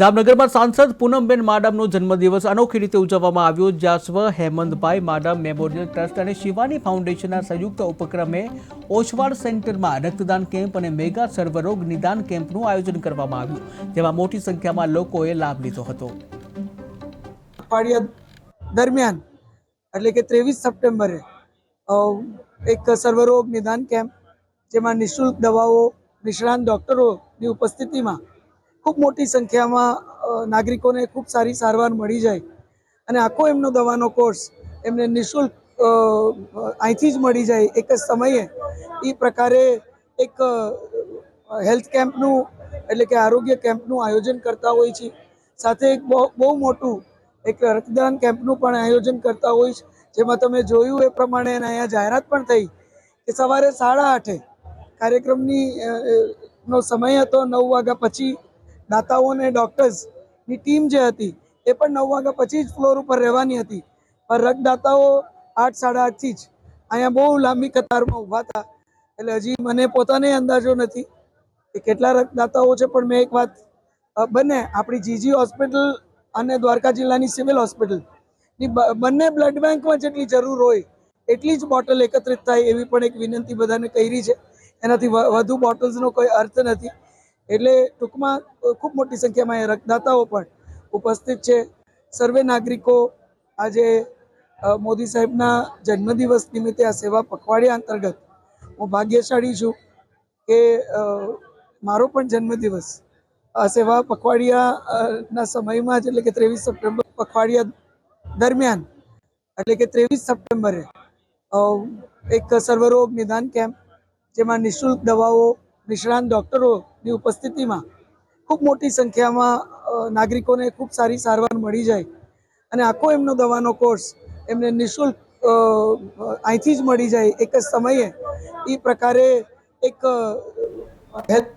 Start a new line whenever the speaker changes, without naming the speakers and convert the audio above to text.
જામનગરમાં સાંસદ પૂનમબેન માડમનો જન્મદિવસ અનોખી રીતે ઉજવવામાં આવ્યો. જ્યાં સ્વ હેમંતભાઈ માડમ મેમોરિયલ ટ્રસ્ટ અને શિવાની ફાઉન્ડેશનના સંયુક્ત ઉપક્રમે ઓછવાડ સેન્ટરમાં રક્તદાન કેમ્પ અને મેગા સર્વરોગ નિદાન કેમ્પનું આયોજન કરવામાં આવ્યું, જેમાં મોટી સંખ્યામાં લોકોએ લાભ લીધો હતો.
અઠવાડિયા દરમિયાન, એટલે કે ત્રેવીસ સપ્ટેમ્બરે એક સર્વરોગ નિદાન કેમ્પ, જેમાં નિઃશુલ્ક દવાઓ, નિષ્ણાંત ડૉક્ટરોની ઉપસ્થિતિમાં ખૂબ મોટી સંખ્યામાં નાગરિકોને ખૂબ સારી સારવાર મળી જાય. અને આખો એમનો દવાનો કોર્સ એમને નિઃશુલ્ક અહીંથી જ મળી જાય એક જ સમયે. એ પ્રકારે એક હેલ્થ કેમ્પનું એટલે કે આરોગ્ય કેમ્પનું આયોજન કરતા હોય છે. સાથે એક બહુ મોટું એક રક્તદાન કેમ્પનું પણ આયોજન કરતા હોય છે. જેમાં તમે જોયું એ પ્રમાણે અહીંયા જાહેરાત પણ થઈ કે સવારે સાડા આઠે કાર્યક્રમની નો સમય હતો નવ વાગ્યા પછી દાતાઓ અને ડૉક્ટર્સની ટીમ જે હતી, એ પણ નવ વાગ્યા પછી જ ફ્લોર ઉપર રહેવાની હતી. પણ રક્તદાતાઓ આઠ, સાડા આઠથી જ અહીંયા બહુ લાંબી કતારમાં ઊભા હતા. એટલે હજી મને પોતાને અંદાજો નથી કે કેટલા રક્તદાતાઓ છે, પણ મેં એક વાત બંને આપણી જીજી હોસ્પિટલ અને દ્વારકા જિલ્લાની સિવિલ હોસ્પિટલની બંને બ્લડ બેંકમાં જેટલી જરૂર હોય, એટલી જ બોટલ એકત્રિત થાય એવી પણ એક વિનંતી બધાને કરી છે. એનાથી વધુ બોટલ્સનો કોઈ અર્થ નથી. એટલે ટૂંકમાં ખૂબ મોટી સંખ્યામાં અહીંયા રક્તદાતાઓ પણ ઉપસ્થિત છે. સર્વે નાગરિકો આજે મોદી સાહેબના જન્મદિવસ નિમિત્તે આ સેવા પખવાડિયા અંતર્ગત હું ભાગ્યશાળી છું કે મારો પણ જન્મદિવસ આ સેવા પખવાડિયાના સમયમાં જ એટલે કે ત્રેવીસ સપ્ટેમ્બર પખવાડિયા દરમિયાન એટલે કે ત્રેવીસ સપ્ટેમ્બરે એક સર્વરોગ નિદાન કેમ્પ જેમાં નિઃશુલ્ક દવાઓ, નિષ્ણાંત ડૉક્ટરોની ઉપસ્થિતિમાં ખૂબ મોટી સંખ્યામાં નાગરિકોને ખૂબ સારી સારવાર મળી જાય અને આખો એમનો દવાનો કોર્સ એમને નિઃશુલ્ક અહીંથી જ મળી જાય એક જ સમયે. એ પ્રકારે એક હેલ્થ